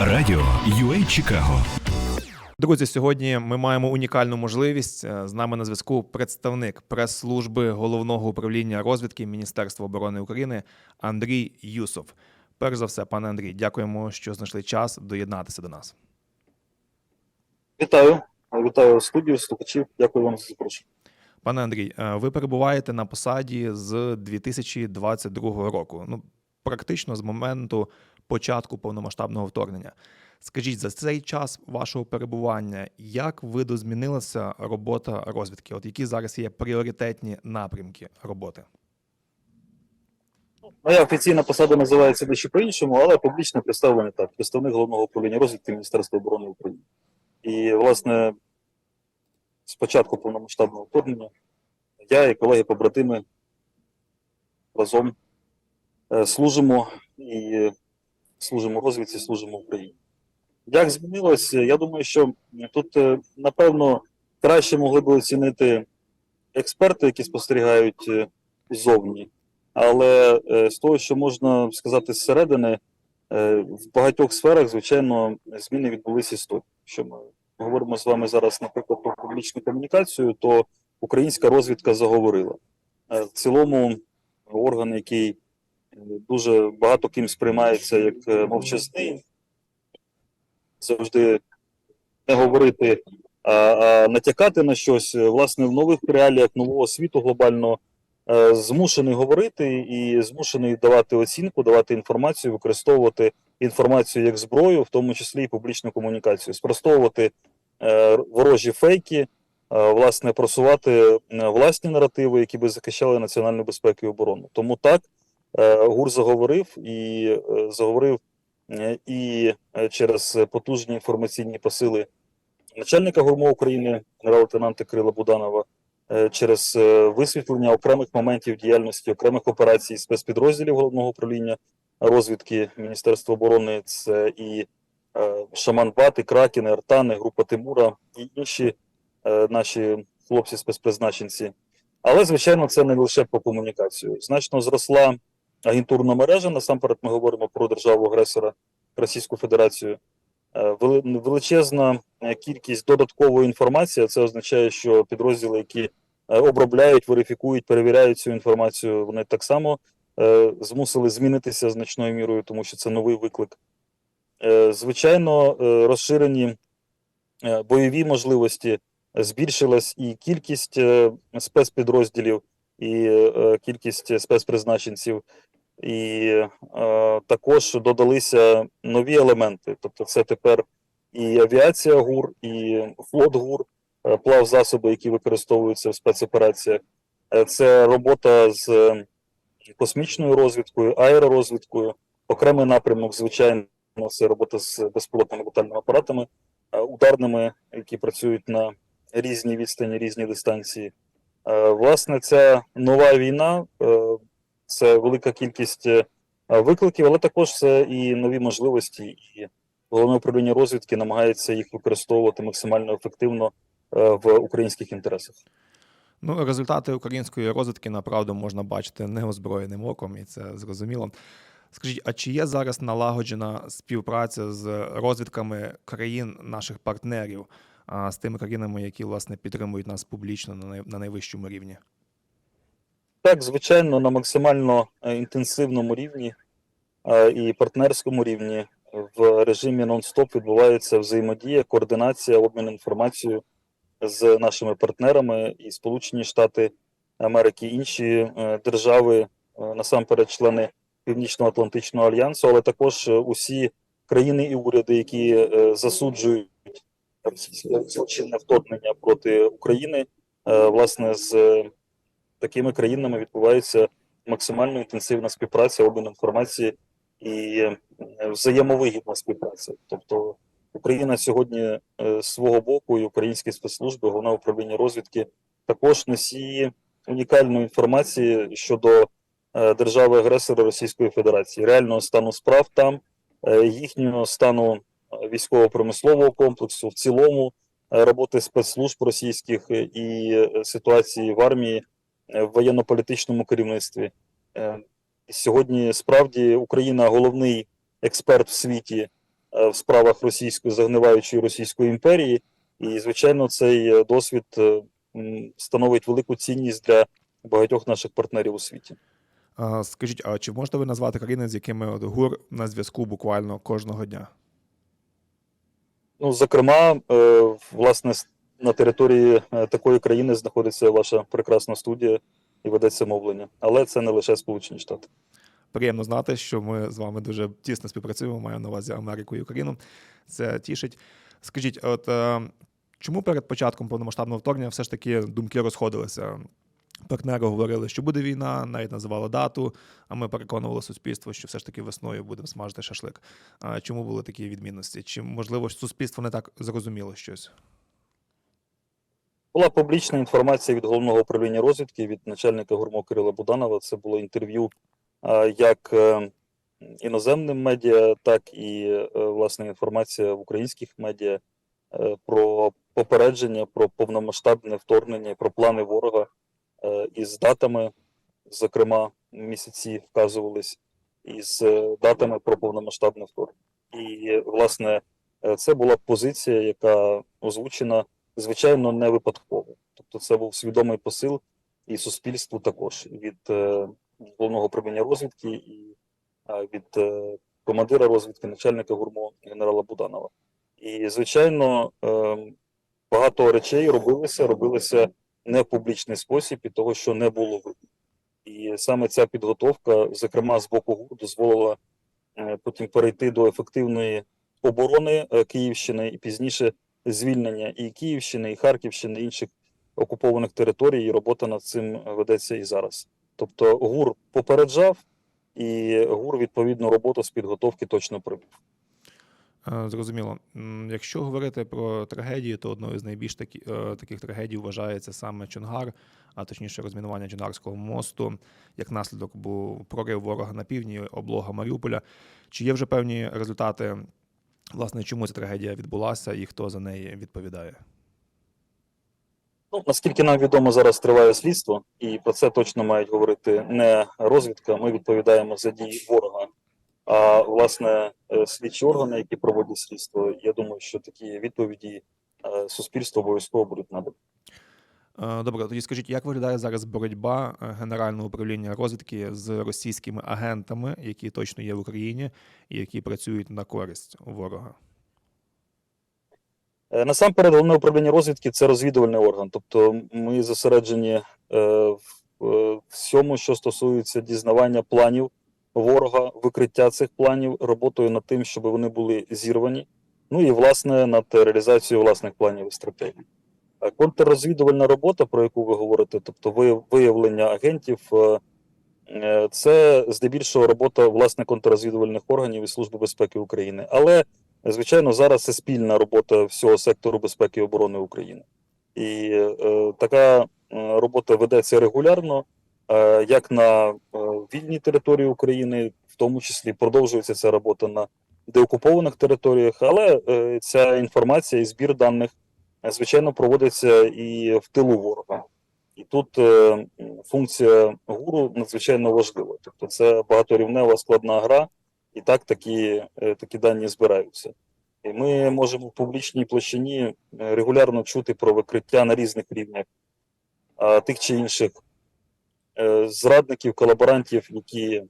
Радіо UA Чикаго Друзі, сьогодні ми маємо унікальну можливість. Е, З нами на зв'язку представник прес-служби головного управління розвідки Міністерства оборони України Андрій Юсов. Перш за все, пане Андрій, дякуємо, що знайшли час доєднатися до нас. Вітаю, вітаю студію, слухачів. Дякую вам за запрошення. Пане Андрій, е, ви перебуваєте на посаді з 2022 року. Ну, практично з моменту початку повномасштабного вторгнення. Скажіть, за цей час вашого перебування, як видозмінилася робота розвідки? От які зараз є пріоритетні напрямки роботи? Моя офіційна посада називається дещо по-іншому, але публічне представлення так. Представник головного управління розвідки Міністерства оборони України. І, власне, з початку повномасштабного вторгнення я і колеги-побратими разом е, служимо і служимо розвідці, служимо Україні. Як змінилось, я думаю, що тут, е, напевно, краще могли б оцінити експерти, які спостерігають е, ззовні. Але е, з того, що можна сказати зсередини, в багатьох сферах, звичайно, зміни відбулися істотні. Якщо ми говоримо з вами зараз, наприклад, про публічну комунікацію, то українська розвідка заговорила. В цілому, орган, який дуже багато ким сприймається як е, мовчазний, завжди не говорити, а, а натякати на щось, е, власне, в нових реаліях нового світу глобального е, змушений говорити і змушений давати оцінку, давати інформацію, використовувати інформацію як зброю, в тому числі і публічну комунікацію, спростовувати ворожі фейки, власне, просувати власні наративи, які би захищали національну безпеку і оборону. Тому так ГУР заговорив і е, заговорив е, і е, через потужні інформаційні посили начальника ГУРМО України, генерал-лейтенанта Кирила Буданова, е, через е, висвітлення окремих моментів діяльності окремих операцій спецпідрозділів головного управління розвідки Міністерства оборони. Це і е, Шаман-Бат, і Кракен, і Артани, група Тимура і інші е, наші хлопці спецпризначенці. Але, звичайно, це не лише про комунікацію. Значно зросла агентурна мережа. Насамперед, ми говоримо про державу-агресора Російську Федерацію. Е, Величезна е, кількість додаткової інформації. Це означає, що підрозділи, які е, обробляють, верифікують, перевіряють цю інформацію, вони так само змусили змінитися значною мірою, тому що це новий виклик. Звичайно, розширені бойові можливості, збільшилась і кількість спецпідрозділів, і кількість спецпризначенців, і е, також додалися нові елементи. Тобто, це тепер і авіація ГУР, і флот ГУР, е, плавзасоби, які використовуються в спецопераціях. Е, Це робота з е, космічною розвідкою, аеророзвідкою, окремий напрямок, звичайно, це робота з безпілотними летальними апаратами, ударними, які працюють на різні відстані, різні дистанції. Власне, ця нова війна це велика кількість е, викликів, але також це і нові можливості. І головне управління розвідки намагається їх використовувати максимально ефективно е, в українських інтересах. Ну, результати української розвідки направду можна бачити неозброєним оком, і це зрозуміло. Скажіть, а чи є зараз налагоджена співпраця з розвідками країн наших партнерів, а, з тими країнами, які власне підтримують нас публічно на найвищому рівні? Так, звичайно, на максимально е, інтенсивному рівні е, і партнерському рівні. В режимі нон-стоп відбувається взаємодія, координація, обмін інформацією з нашими партнерами і Сполучені Штати Америки, інші е, держави, насамперед члени Північно-Атлантичного альянсу, але також усі країни і уряди, які засуджують злочинне вторгнення проти України, власне, з такими країнами відбувається максимально інтенсивна співпраця, обмін інформації і е, взаємовигідна співпраця. Тобто Україна сьогодні е, з свого боку і українські спецслужби, головне управління розвідки також носії унікальної інформації щодо е, держави-агресора Російської Федерації, реального стану справ там, їхнього стану військово-промислового комплексу, в цілому роботи спецслужб російських і ситуації в армії в воєнно-політичному керівництві. Е, Сьогодні справді Україна головний експерт в світі е, в справах російської загниваючої Російської імперії. І, звичайно, цей е, досвід е, становить велику цінність для багатьох наших партнерів у світі. Скажіть, а чи можете ви назвати країни, з якими от ГУР на зв'язку буквально кожного дня? Ну, зокрема, е, власне, на території е, такої країни знаходиться ваша прекрасна студія і ведеться мовлення. Але це не лише Сполучені Штати. Приємно знати, що ми з вами дуже тісно співпрацюємо. Маю на увазі Америку і Україну. Це тішить. Скажіть, от е, чому перед початком повномасштабного вторгнення все ж таки думки розходилися? Партнери говорили, що буде війна, навіть називали дату. А ми переконували суспільство, що все ж таки весною будемо смажити шашлик. А чому були такі відмінності? Чи можливо суспільство не так зрозуміло щось? Була публічна інформація від головного управління розвідки від начальника гурмо Кирила Буданова. Це було інтерв'ю як е, іноземним медіа, так і е, власне інформація в українських медіа е, про попередження, про повномасштабне вторгнення, про плани ворога із датами, зокрема, місяці вказувались, із датами про повномасштабне вторгнення. І власне це була позиція, яка озвучена звичайно, не випадково. Тобто, це був свідомий посил і суспільству також від е, головного управління розвідки і від е, командира розвідки, начальника гурмо генерала Буданова. І, звичайно, е, багато речей робилося, робилося не в публічний спосіб і того, що не було видно. І саме ця підготовка, зокрема з боку ГУР, дозволила потім перейти до ефективної оборони Київщини і пізніше звільнення і Київщини, і Харківщини, і інших окупованих територій, і робота над цим ведеться і зараз. Тобто ГУР попереджав, і ГУР відповідну роботу з підготовки точно провів. Е, Зрозуміло. Якщо говорити про трагедії, то одною з найбільш такі, е, таких трагедій вважається саме Чонгар, а точніше розмінування Чонгарського мосту. Як наслідок був прорив ворога на півдні, облога Маріуполя. Чи є вже певні результати, власне, чому ця трагедія відбулася і хто за неї відповідає? Ну, наскільки нам відомо, зараз триває слідство, і про це точно мають говорити не розвідка. Ми відповідаємо за дії ворога. А власне е, слідчі органи, які проводять слідство, я думаю, що такі відповіді е, суспільству обов'язково будуть надані. Е, Добре, тоді скажіть, як виглядає зараз боротьба е, Генерального управління розвідки з російськими агентами, які точно є в Україні і які працюють на користь ворога? Е, Насамперед, головне управління розвідки це розвідувальний орган. Тобто ми зосереджені в всьому, що стосується дізнавання планів ворога, викриття цих планів, роботою над тим, щоб вони були зірвані. Ну і власне над реалізацією власних планів і стратегій. Е, Контррозвідувальна робота, про яку ви говорите, тобто ви- виявлення агентів, е, е, це здебільшого робота власне контррозвідувальних органів і Служби безпеки України. Але Звичайно, зараз це спільна робота всього сектору безпеки і оборони України. І е, така робота ведеться регулярно, е, як на вільній території України, в тому числі продовжується ця робота на деокупованих територіях, але е, ця інформація і збір даних, звичайно, проводиться і в тилу ворога. І тут е, функція гуру надзвичайно важлива. Тобто це багаторівнева складна гра, і так такі, е, такі дані збираються. І ми можемо в публічній площині е, регулярно чути про викриття на різних рівнях а, тих чи інших е, зрадників, колаборантів, які,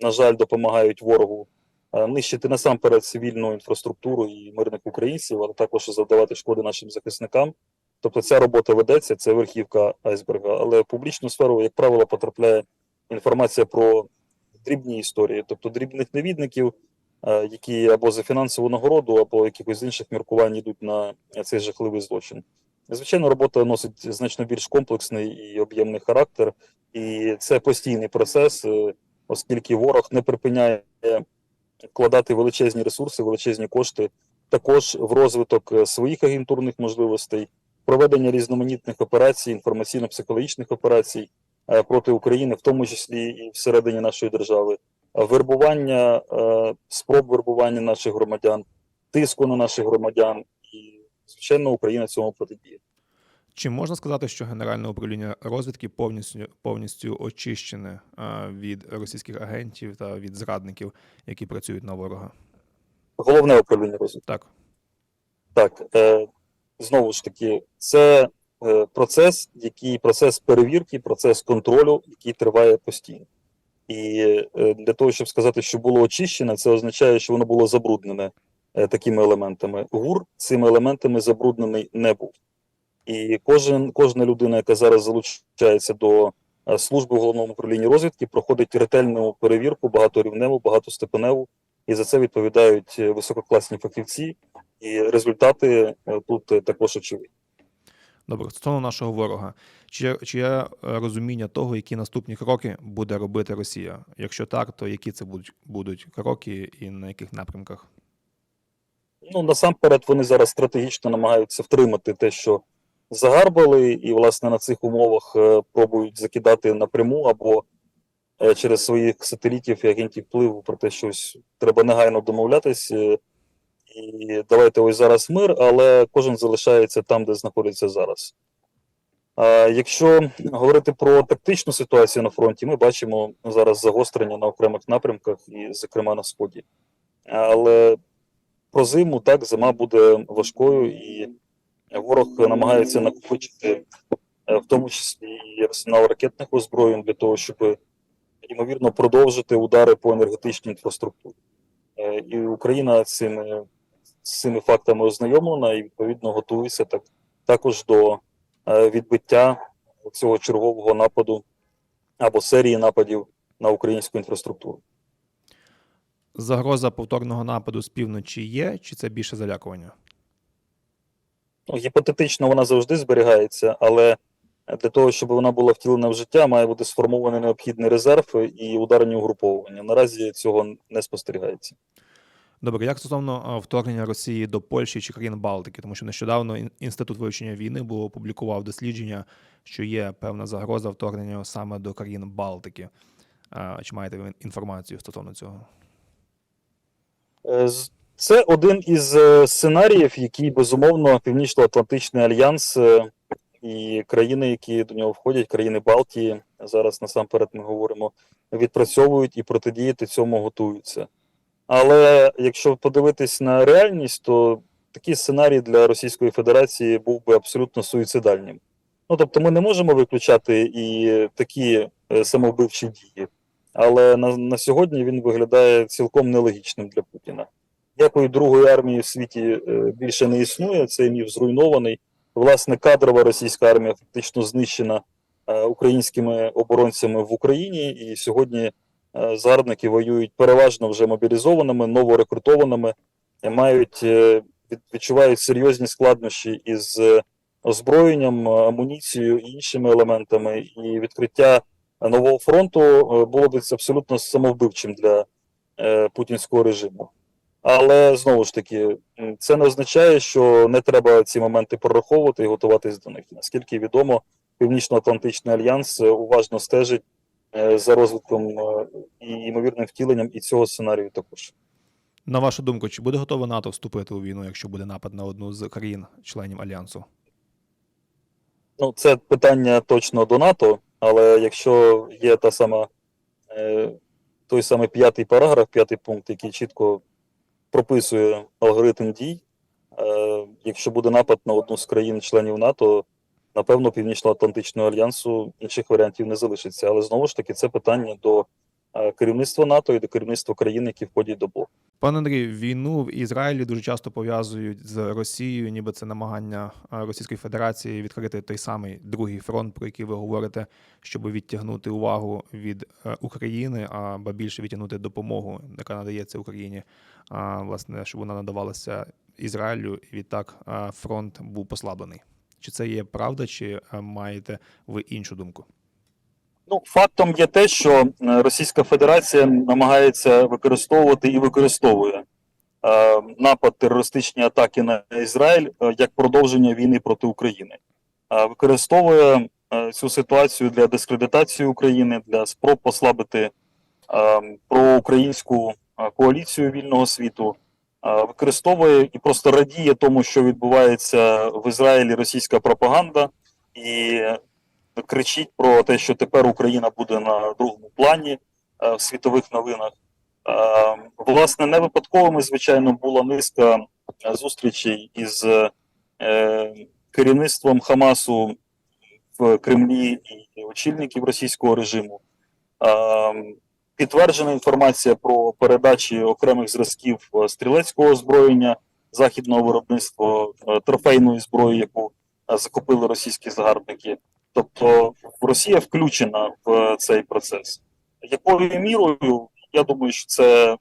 на жаль, допомагають ворогу е, нищити насамперед цивільну інфраструктуру і мирних українців, але також завдавати шкоди нашим захисникам. Тобто ця робота ведеться, це верхівка айсберга, але в публічну сферу, як правило, потрапляє інформація про дрібні історії, тобто дрібних невідників, е, які або за фінансову нагороду, або якихось інших міркувань йдуть на цей жахливий злочин. Звичайно, робота носить значно більш комплексний і об'ємний характер, і це постійний процес, е, оскільки ворог не припиняє вкладати величезні ресурси, величезні кошти також в розвиток е, своїх агентурних можливостей, проведення різноманітних операцій, інформаційно-психологічних операцій е, проти України, в тому числі і всередині нашої держави, вербування, е, спроб вербування наших громадян, тиску на наших громадян, і звичайно, Україна цьому протидіє. Чи можна сказати, що Генеральне управління розвідки повністю повністю очищене від російських агентів та від зрадників, які працюють на ворога? Головне управління розвідки. Так. Так, е, знову ж таки, це е, процес, який процес перевірки, процес контролю, який триває постійно. І е, для того, щоб сказати, що було очищене, це означає, що воно було забруднене е, такими елементами. ГУР цими елементами забруднений не був. І кожен, кожна людина, яка зараз залучається до е, служби в головному управлінні розвідки, проходить ретельну перевірку, багаторівневу, багатостепеневу, і за це відповідають е, висококласні фахівці, і результати е, тут також очевидні. Добре, стосовно нашого ворога, чи, є- чи є розуміння того, які наступні кроки буде робити Росія? Якщо так, то які це будуть, будуть кроки і на яких напрямках? Ну, насамперед, вони зараз стратегічно намагаються втримати те, що загарбали, і, власне, на цих умовах е, пробують закидати напряму або е, через своїх сателітів і агентів впливу про те, що треба негайно домовлятись. е, І давайте ось зараз мир, але кожен залишається там, де знаходиться зараз. А якщо говорити про тактичну ситуацію на фронті, ми бачимо зараз загострення на окремих напрямках, і, зокрема, на сході. Але про зиму так зима буде важкою, і ворог намагається накопичити, е, в тому числі і арсенал ракетних озброєнь для того, щоб ймовірно продовжити удари по енергетичній інфраструктурі. Е, І Україна цими, цими фактами ознайомлена і відповідно готується так також до е, відбиття цього чергового нападу або серії нападів на українську інфраструктуру. Загроза повторного нападу з півночі є, чи це більше залякування? Ну, гіпотетично вона завжди зберігається, але для того, щоб вона була втілена в життя, має бути сформований необхідний резерв і ударні угруповування. Наразі цього не спостерігається. Добре, як стосовно вторгнення Росії до Польщі чи країн Балтики, тому що нещодавно інститут вивчення війни було опублікував дослідження, що є певна загроза вторгнення саме до країн Балтики. Чи маєте ви інформацію стосовно цього? Це один із е, сценаріїв, який безумовно Північно-Атлантичний альянс е, і країни, які до нього входять, країни Балтії, зараз насамперед ми говоримо, відпрацьовують і протидіяти цьому готуються. Але якщо подивитись на реальність, то такий сценарій для Російської Федерації був би абсолютно суїцидальним. Ну тобто, ми не можемо виключати і такі е, самовбивчі дії, але на, на сьогодні він виглядає цілком нелогічним для Путіна. Ніякої другої армії в світі е, більше не існує. Цей міф зруйнований. Власне, кадрова російська армія фактично знищена е, українськими оборонцями в Україні, і сьогодні е, загарбники воюють переважно вже мобілізованими, новорекрутованими, мають відчувають серйозні складнощі із озброєнням, амуніцією і іншими елементами. І відкриття нового фронту було б абсолютно самовбивчим для путінського режиму. Але знову ж таки, це не означає, що не треба ці моменти прораховувати і готуватись до них. Наскільки відомо, Північно-Атлантичний альянс е, уважно стежить е, за розвитком е, і ймовірним втіленням і цього сценарію також. На вашу думку, чи буде готове НАТО вступити у війну, якщо буде напад на одну з країн-членів альянсу? Ну, це питання точно до НАТО, але якщо є та сама той самий п'ятий параграф, п'ятий пункт, який чітко прописує алгоритм дій, е, якщо буде напад на одну з країн-членів НАТО, напевно, Північно-Атлантичного альянсу інших варіантів не залишиться. Але знову ж таки, це питання до е, керівництва НАТО і до керівництва країн, які входять до блоку. Пане Андрій, війну в Ізраїлі дуже часто пов'язують з Росією, ніби це намагання Російської Федерації відкрити той самий другий фронт, про який ви говорите, щоб відтягнути увагу від е, України, а ба більше відтягнути допомогу, яка надається Україні, а власне, щоб вона надавалася Ізраїлю, і відтак фронт був послаблений. Чи це є правда, чи е, маєте ви іншу думку? Ну, фактом є те, що е, Російська Федерація намагається використовувати і використовує е, напад терористичні атаки на Ізраїль е, як продовження війни проти України. Е, використовує е, цю ситуацію для дискредитації України, для спроб послабити е, проукраїнську е, коаліцію вільного світу. Е, використовує і просто радіє тому, що відбувається в Ізраїлі російська пропаганда, і кричить про те, що тепер Україна буде на другому плані е, в світових новинах. Власне, не випадковими, звичайно, була низка е, зустрічей із е, керівництвом Хамасу в Кремлі і очільників російського режиму. Е, Підтверджена інформація про передачі окремих зразків е, стрілецького озброєння західного виробництва е, трофейної зброї, яку е, закупили російські загарбники. Тобто Росія включена в цей процес. Якою мірою, я думаю, що це е,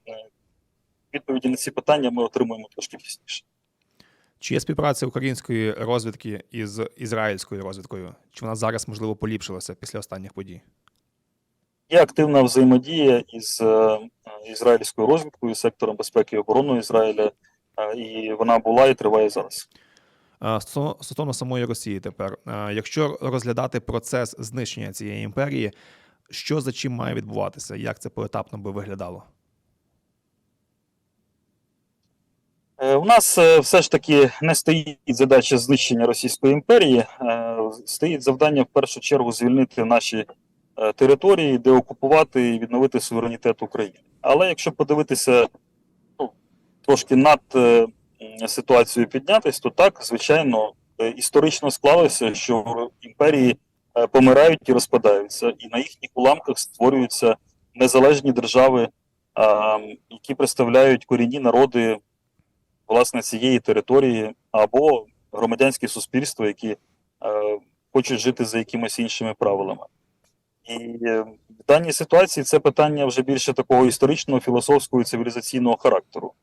відповіді на ці питання ми отримуємо трошки пізніше. Чи є співпраця української розвідки із ізраїльською розвідкою? Чи вона зараз можливо поліпшилася після останніх подій? Є активна взаємодія із е, ізраїльською розвідкою, сектором безпеки і оборони Ізраїля, е, і вона була і триває зараз. Стосовно самої Росії тепер, якщо розглядати процес знищення цієї імперії, що за чим має відбуватися? Як це поетапно би виглядало? Е, У нас е, все ж таки не стоїть задача знищення Російської імперії, е, стоїть завдання в першу чергу звільнити наші території, деокупувати і відновити суверенітет України. Але якщо подивитися ну, трошки над м, піднятись, то так, звичайно, е, історично склалося, що імперії е, помирають і розпадаються, і на їхніх уламках створюються незалежні держави, які представляють корінні народи власне цієї території або громадянське суспільство, які е, хочуть жити за якимись іншими правилами. І в даній ситуації це питання вже більше такого історичного, філософського і цивілізаційного характеру.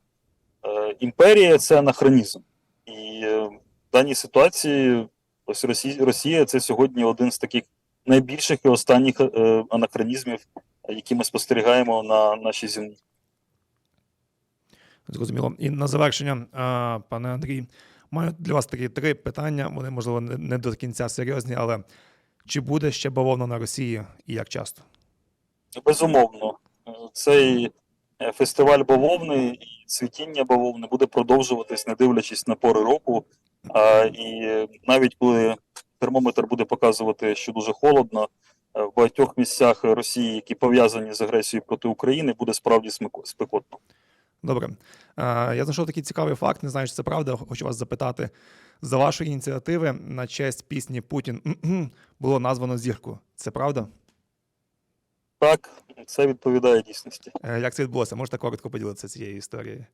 Імперія це анахронізм. І е, в даній ситуації ось Росія, Росія це сьогодні один з таких найбільших і останніх е, анахронізмів, які ми спостерігаємо на нашій землі. Зрозуміло. І на завершення, пане Андрій, маю для вас такі три питання. Вони, можливо, не до кінця серйозні, але чи буде ще бавовна на Росії і як часто? Безумовно, цей фестиваль бавовни і цвітіння бавовни буде продовжуватись, не дивлячись на пори року. А, і е, навіть коли термометр буде показувати, що дуже холодно, е, в багатьох місцях Росії, які пов'язані з агресією проти України, буде справді спекотно. Добре. Я знайшов такий цікавий факт, не знаю, чи це правда. Хочу вас запитати. За вашої ініціативи на честь пісні Путін було названо зірку. Це правда? Так, це відповідає дійсності. Е, Як це відбулося? Можете коротко поділитися цією історією?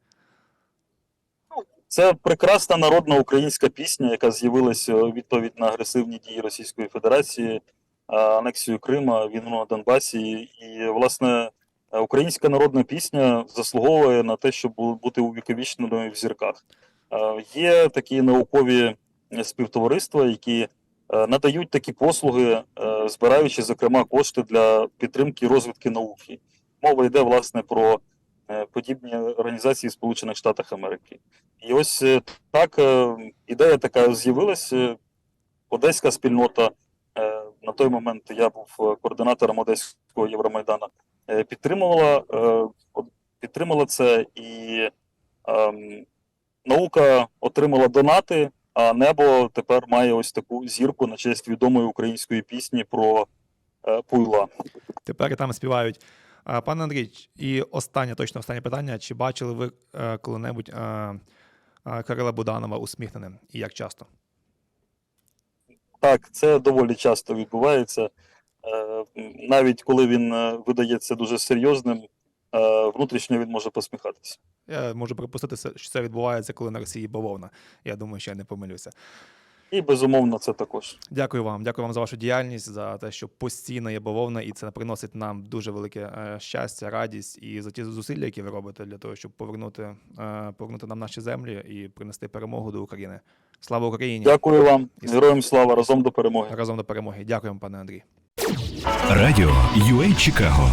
Це прекрасна народна українська пісня, яка з'явилася у відповідь на агресивні дії Російської Федерації, анексію Крима, війну на Донбасі. І, власне, е, українська народна пісня заслуговує на те, щоб бу- бути увіковічненою в зірках. Е, Є такі наукові співтовариства, які е, надають такі послуги, е, збираючи, зокрема, кошти для підтримки і розвитки науки. Мова йде, власне, про е, подібні організації в Сполучених Штатах Америки. І ось е, так е, ідея така з'явилася. Одеська спільнота. е, На той момент я був е, координатором Одеського Євромайдану. е, Підтримувала, е, підтримала це, і ем, наука отримала донати, а небо тепер має ось таку зірку на честь відомої української пісні про е, Пуйла. Тепер там співають. Пане Андрій, і останнє, точно останнє питання. Чи бачили ви е, коли-небудь е, Кирила Буданова усміхненим? І як часто? Так, це доволі часто відбувається. Навіть коли він видається дуже серйозним, внутрішньо він може посміхатися. Я можу припустити, що це відбувається, коли на Росії бавовна. Я думаю, що я не помилюся. І безумовно, це також. Дякую вам. Дякую вам за вашу діяльність, за те, що постійно є бавовна, і це приносить нам дуже велике е, щастя, радість і за ті зусилля, які ви робите для того, щоб повернути, е, повернути нам наші землі і принести перемогу до України. Слава Україні! Дякую вам, героям слава, разом до перемоги. Разом до перемоги. Дякуємо, пане Андрій. Радіо UA Чикаго